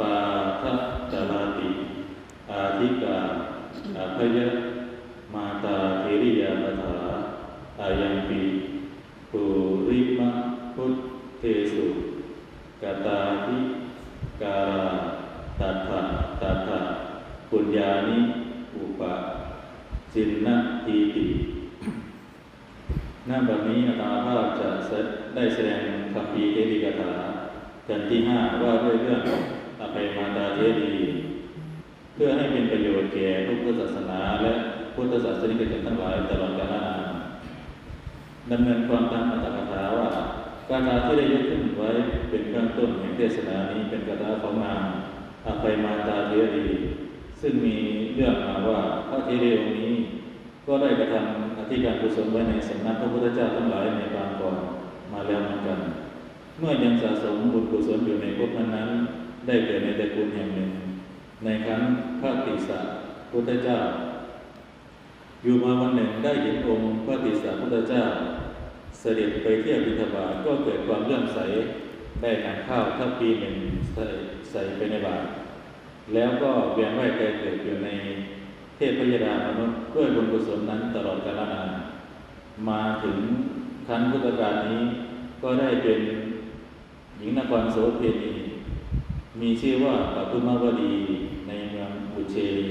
ปาทะจาราติอาทิกาอาภยะมาตาเทริยาคาถาอายังปีปุริมะพุทเทสุกตาทิการาตัทะตัทธะปุญญานิอุปะจินนะทีติหน้าแบบนี้อาตมาภาพจะได้แสดงคำพีเทริกถากันที่ห้าว่าด้วยเรื่อง อภัยมาตาเทรีเพื่อให้เป็นประโยชน์แก่ทุกพุทธศาสนาและพุทธศาสนิกชนทั้งหลายตลอดกาลนานดำเนินความตามอัตถกถาว่าการาที่ได้ยกขึ้นไว้เป็นเบื้องต้นแห่งเทศนานี้เป็นกถาของนางอภัยมาตาเทรีซึ่งมีเรื่องมาว่าพระเทรีองค์นี้ ก็ได้กระทำอธิการกุศลไว้ในสำนักพระพุทธเจ้าทั้งหลายในบางก่อนมาแล้วเหมือนกัน เมื่อยังสะสมบุญกุศลอยู่ในภพนั้น ได้เกิดในตระกูลแห่งหนึ่ง ในครั้งพระติสสะพุทธเจ้า อยู่มาวันหนึ่งได้เห็นองค์พระติสสะพุทธเจ้า เสด็จไปเที่ยวบิณฑบาตก็เกิดความเลื่อมใสได้นำข้าวทัพปีหนึ่งใส่ใส่ไปในบาตรแล้วก็เวียนว่ายใจเกิดอยู่ในเทพพยดามนุษย์ด้วยบุญกุศลนั้นตลอดกาลนานมาถึงครั้นพุทธกาลนี้ก็ได้เป็นหญิงนครโสเพณี มีชื่อว่าปัทุมวดีในเมืองอุเชนี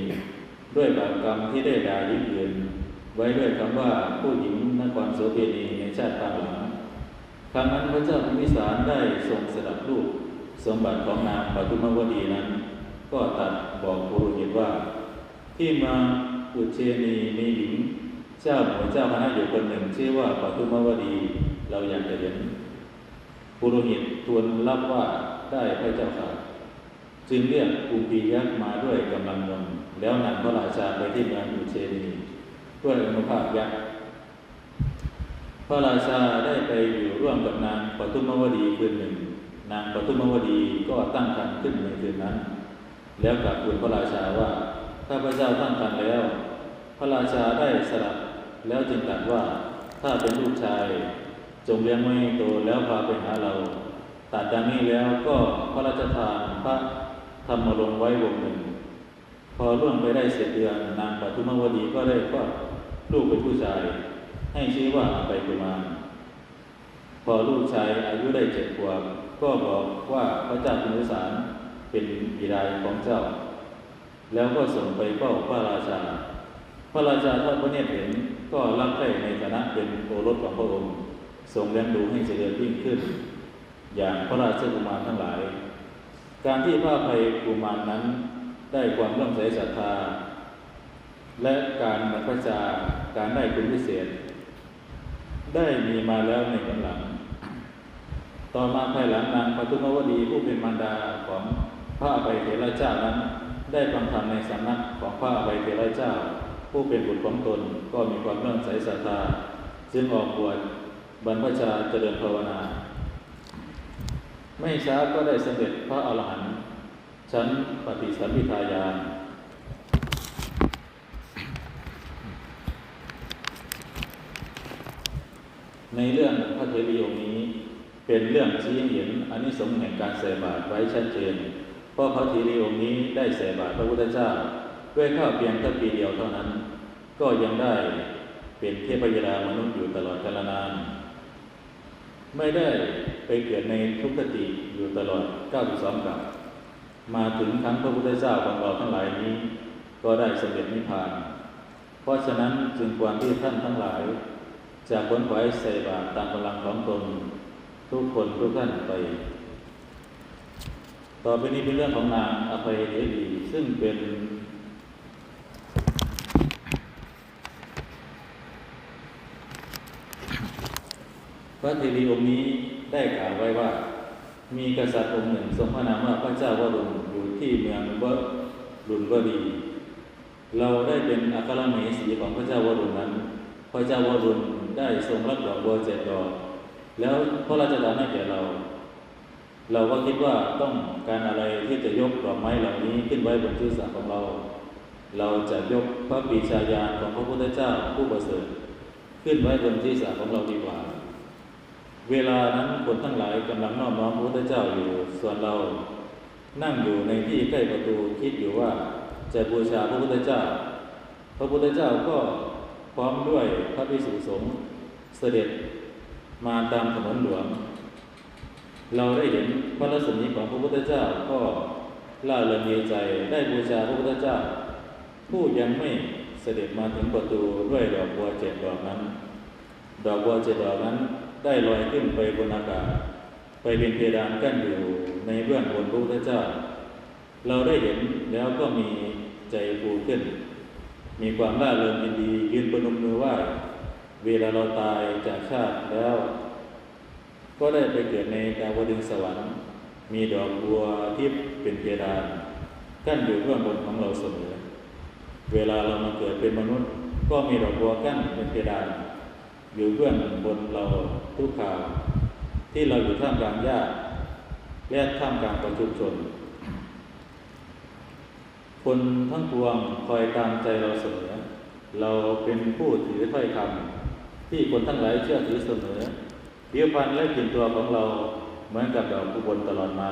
ด้วยบาปกรรมที่ได้ด่ายิ่งอื่นไว้ด้วยคำว่าผู้หญิงนครโสเพณีในชาติปางหลังครั้งนั้นพระเจ้าพิมิสารได้ทรงสดับลูกสมบัติของนางปัทุมวดีนั้น ก็ตัดบอกปุโรหิตว่า ที่มาอุเชนีมีหญิงเจ้าหมูเจ้าคณะอยู่คนหนึ่งชื่อว่าปัทุมวดีเราอยากจะเห็นปุโรหิตทูลรับว่าได้พระเจ้าค่ะ จึงเรียกอุปียักษ์มาด้วยกำลังนนแล้วนำพระราชาไปที่เมืองอุเชนีด้วยอนุภาพยักษ์พระราชาได้ไปอยู่ร่วมกับนางปทุมวดีคืนหนึ่ง นางปทุมวดีก็ตั้งครรภ์ขึ้นในคืนนั้น แล้วกลับทูลพระราชาว่าถ้าพระเจ้าตั้งครรภ์แล้ว พระราชาได้สลับแล้วจึงตรัสว่าถ้าเป็นลูกชาย จงเลี้ยงไว้โตแล้วพาไปหาเราตัดดังนี้แล้วก็พระราชทานพระ ทำมาลงไว้วงหนึ่ง พอล่วงไปได้เสียเดือนนางปทุมวดีก็ได้ก็ลูกเป็นผู้ชาย ให้ชื่อว่าไปกุมารพอลูกชายอายุได้เจ็ดขวบก็บอกว่าพระเจ้าพิมพิสารเป็นบิดาของเจ้า แล้วก็ส่งไปเฝ้าพระราชา พระราชาทอดพระเนตรเห็นก็รับใช้ในฐานะเป็นโอรสของพระองค์ทรงเลี้ยงดูให้เจริญยิ่งขึ้น อย่างพระราชกุมารทั้งหลาย การที่พระภัยกุมารนั้นได้ความเลื่อมใสศรัทธา และการบรรพชาการได้คุณพิเศษ ได้มีมาแล้วในกำลัง ต่อมาภายหลังนางปทุมวดีผู้เป็นมารดาของพระอภัยเถระเจ้านั้น ได้ฟังธรรมในสำนักของพระอภัยเถระเจ้า ผู้เป็นบุตรของตนก็มีความเลื่อมใสศรัทธาจึงออกบวชบรรพชาเจริญภาวนา ไม่ช้าก็ได้สำเร็จพระอรหันต์ชั้นปฏิสัมพิทายานในเรื่องพระเทวีองค์นี้เป็นเรื่องชี้เห็นอันนี้สงส์แห่งการใส่บาตรไว้ชัดเจน เพราะพระเทวีองค์นี้ได้ใส่บาตรพระพุทธเจ้า ด้วยข้าวเพียงแค่ปีเดียวเท่านั้น ก็ยังได้เป็นเทพยดามนุษย์อยู่ตลอดกาลนาน ไม่ได้ ไปเกิดในทุกขติอยู่ตลอด 92กับ มาถึงครั้งพระพุทธเจ้าของเราทั้งหลายนี้ ก็ได้สำเร็จนิพพาน เพราะฉะนั้นจึงควรที่ท่านทั้งหลายจะค้นขวาใส่บาตรตามกำลังของตนทุกคนทุกท่านไป ต่อไปนี้เป็นเรื่องของนางอภัยเทวีซึ่งเป็นพระเทวีองค์นี้ ได้กล่าวไว้ว่า มีกษัตริย์องค์หนึ่งทรงพระนามว่าพระเจ้าวรุณอยู่ที่เมืองวรุณวดีเราได้เป็นอัครมเหสีของพระเจ้าวรุณนั้น พระเจ้าวรุณได้ทรงรับดอกบัวเจ็ดดอก แล้วพระราชทานให้แก่เรา เราก็คิดว่าต้องการอะไรที่จะยกดอกไม้เหล่านี้ขึ้นไว้บนศีรษะของเรา เราจะยกพระปีชาญาณของพระพุทธเจ้าผู้ประเสริฐ ขึ้นไว้บนศีรษะของเราดีกว่า เวลานั้นคนทั้งหลายกำลังน้อมน้อมพระพุทธเจ้าอยู่ส่วนเรา นั่งอยู่ในที่ใกล้ประตูคิดอยู่ว่าจะบูชาพระพุทธเจ้า พระพุทธเจ้าก็พร้อมด้วยพระภิกษุสงฆ์เสด็จมาตามถนนหลวง เราได้เห็นพระรัศมีของพระพุทธเจ้าก็ล่าเริงดีใจได้บูชาพระพุทธเจ้า ผู้ยังไม่เสด็จมาถึงประตูด้วยดอกบัวเจ็ดดอกนั้น ดอกบัวเจ็ดดอกนั้น ได้ลอยขึ้นไปบนอากาศ ไปเป็นเพดานกั้นอยู่ในเบื้องบนพระพุทธเจ้า เราได้เห็นแล้วก็มีใจฟูขึ้น มีความร่าเริงยินดียืนประนมมือไหว่าเวลาเราตายจากชาติแล้ว ก็ได้ไปเกิดในดาวดึงส์สวรรค์มีดอกบัวที่เป็นเพดานกั้นอยู่เบื้องบนของเราเสมอ เวลาเรามาเกิดเป็นมนุษย์ ก็มีดอกบัวกั้นเป็นเพดาน อยู่เบื้องบนเราทุกข่าวที่เราอยู่ท่ามกลางญาติและท่ามกลางประชุมชน คนทั้งปวงคอยตามใจเราเสมอ เราเป็นผู้ถือถ้อยคำที่คนทั้งหลายเชื่อถือเสมอผิวพรรณและกลิ่นตัวของเราเหมือนกับดอกกุบลตลอดมา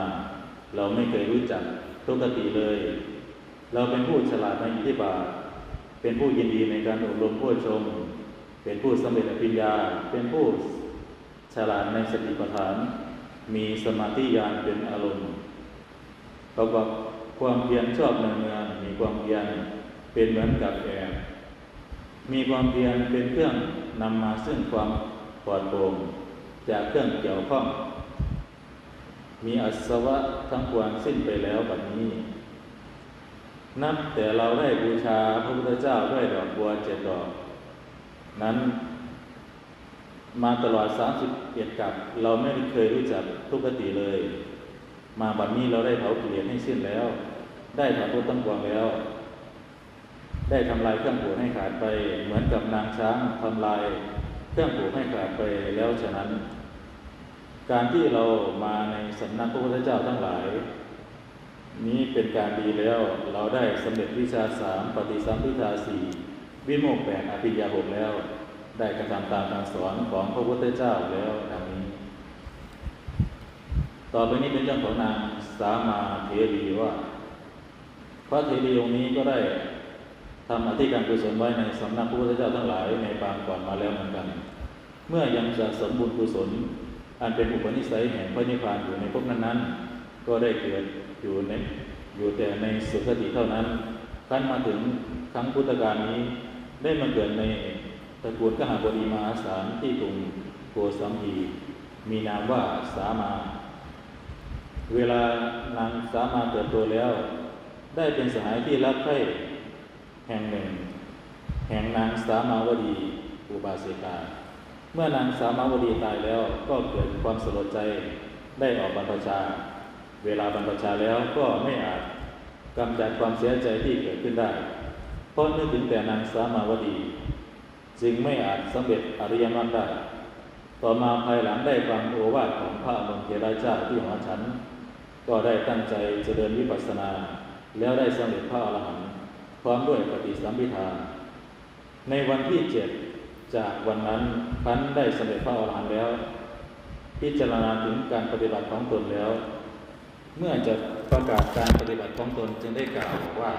เราไม่เคยรู้จักปกติเลย เราเป็นผู้ฉลาดในอิทธิบาทเป็นผู้ยินดีในการอบรมผู้ชม เป็นผู้สำเร็จอภิญญา เป็นผู้ฉลาดในสติปัฏฐาน มีสมาธิญาณเป็นอารมณ์ประกอบความเพียรชอบเนืองมีความเพียรเป็นเหมือนกับแอร์มีความเพียรเป็นเครื่องนำมาซึ่งความปลอดโปร่งจากเครื่องเกี่ยวข้อง มีอัศวะทั้งปวงสิ้นไปแล้วแบบนี้ นับแต่เราได้บูชาพระพุทธเจ้าด้วยดอกบัวเจ็ดดอก นั้นมาตลอดสามสิบเอ็ดกับ เราไม่เคยรู้จักทุกขติเลย มาบัดนี้เราได้เผาเปลี่ยนให้สิ้นแล้ว ได้ถอนทุกตั้งปวงแล้ว ได้ทำลายเครื่องผูกให้ขาดไป เหมือนกับนางช้างทำลาย เครื่องผูกให้ขาดไปแล้วฉะนั้น การที่เรามาในสำนักพระพุทธเจ้าทั้งหลาย นี้เป็นการดีแล้ว เราได้สำเร็จวิชาสามปฏิสัมพิทาสี่ วิโมกข์แปดอภิญญาหกแล้ว ได้กระทำตามคำสอนของพระพุทธเจ้าแล้วดังนี้ ต่อไปนี้เป็นเรื่องของนางสามาเทรีว่า พระเทรีองค์นี้ก็ได้ทำอธิการกุศลไว้ในสำนักพระพุทธเจ้าทั้งหลายในปางก่อนมาแล้วเหมือนกัน เมื่อยังจะสมบูรณ์กุศล อันเป็นอุปนิสัยแห่งพระนิพพานอยู่ในภพนั้นๆ ก็ได้เกิดอยู่ในอยู่แต่ในสุคติเท่านั้นขั้นมาถึงครั้งพุทธกาลนี้ ได้มาเกิดในตระกูลกหาบดีมาศาลที่กรุงโกสัมพีมีนามว่าสามา เวลานางสามาเติบโตแล้ว ได้เป็นสหายที่รักใคร่แห่งหนึ่ง แห่งนางสามาวดีอุบาสิกา เมื่อนางสามาวดีตายแล้วก็เกิดความสลดใจได้ออกบรรพชา เวลาบรรพชาแล้วก็ไม่อาจกำจัดความเสียใจที่เกิดขึ้นได้ เพราะนึกถึงแต่นางสามาวดี จึงไม่อาจสำเร็จอริยมรรคได้ ต่อมาภายหลังได้ฟังโอวาทของพระอนุเทราเจ้าที่หอฉัน ก็ได้ตั้งใจเจริญวิปัสสนา แล้วได้สำเร็จพระอรหันต์พร้อมด้วยปฏิสัมพิทาในวันที่เจ็ดจากวันนั้นพันได้สำเร็จพระอรหันต์แล้ว พิจารณาถึงการปฏิบัติของตนแล้ว เมื่อจะประกาศการปฏิบัติของตนจึงได้กล่าวว่า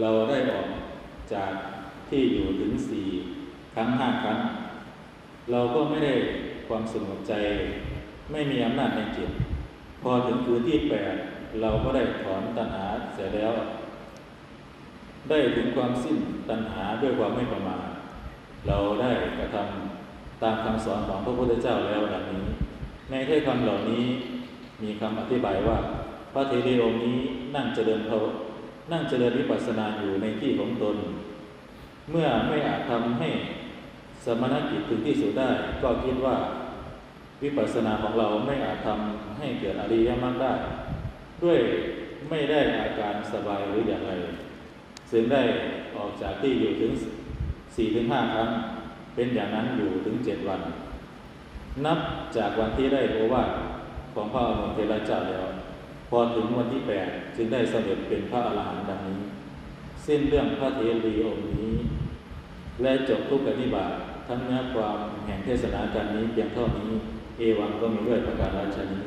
เราได้ออกจากที่อยู่ถึงสี่ครั้งห้าครั้ง เราก็ไม่ได้ความสงบใจ ไม่มีอำนาจในจิตพอถึงคืนที่แปดเราก็ได้ถอนตัณหาเสร็จแล้ว ได้ถึงความสิ้นตัณหาด้วยความไม่ประมาทเราได้กระทำตามคำสอนของพระพุทธเจ้าแล้วดังนี้ ในถ้อยคำเหล่านี้มีคำอธิบายว่า พระเทรีองค์นี้นั่งเจริญเขา นั่งเจริญวิปัสสนาอยู่ในที่ของตน เมื่อไม่อาจทำให้สมณกิจถึงที่สุดได้ ก็คิดว่าวิปัสสนาของเราไม่อาจทำให้เกิดอริยมรรคได้ ด้วยไม่ได้อาการสบายหรืออย่างไรซึ่งได้ออกจากที่อยู่ถึงสี่ถึงห้าครั้ง เป็นอย่างนั้นอยู่ถึงเจ็ดวัน นับจากวันที่ได้รู้ว่าของพ่ออนุเทละเจ้าแล้ว พอถึงวันที่แปดจึงได้เสด็จเป็นพระอรหันต์ดังนี้ สิ้นเรื่องพระเทวีองค์นี้ และจบทุกขนิบาทั้งเนื้อความแห่งเทศนาการนี้เพียงเท่านี้ เอวังก็มีด้วยประการราชนี้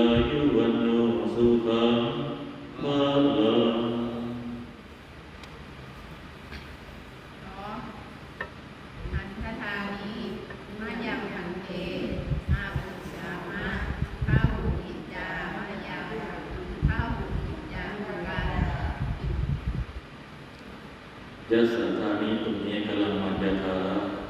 Jasa kami kemudian kalau majakalah